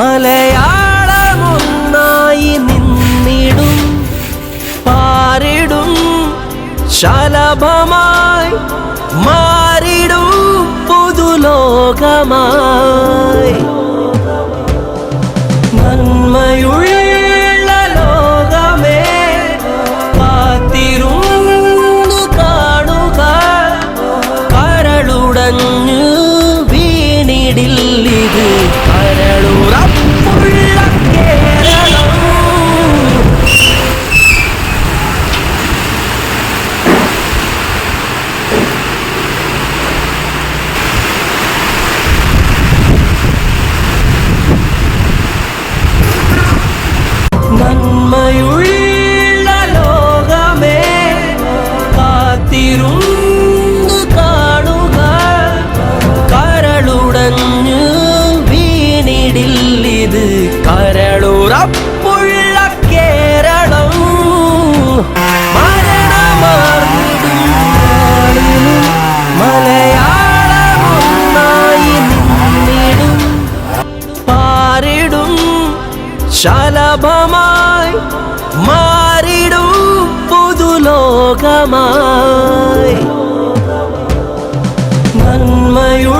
മലയാളമൊന്നായി നിന്നിടും പാരിടും ശലഭമായി മാറിടും പുതുലോകമായി. നന്മയുള്ള ഉറപ്പുള്ള കേരളം. മലയാളമൊന്നായിടും പാറിടും ശലഭമായി മാറിടും പുതുലോകമായി. നന്മയുള്ള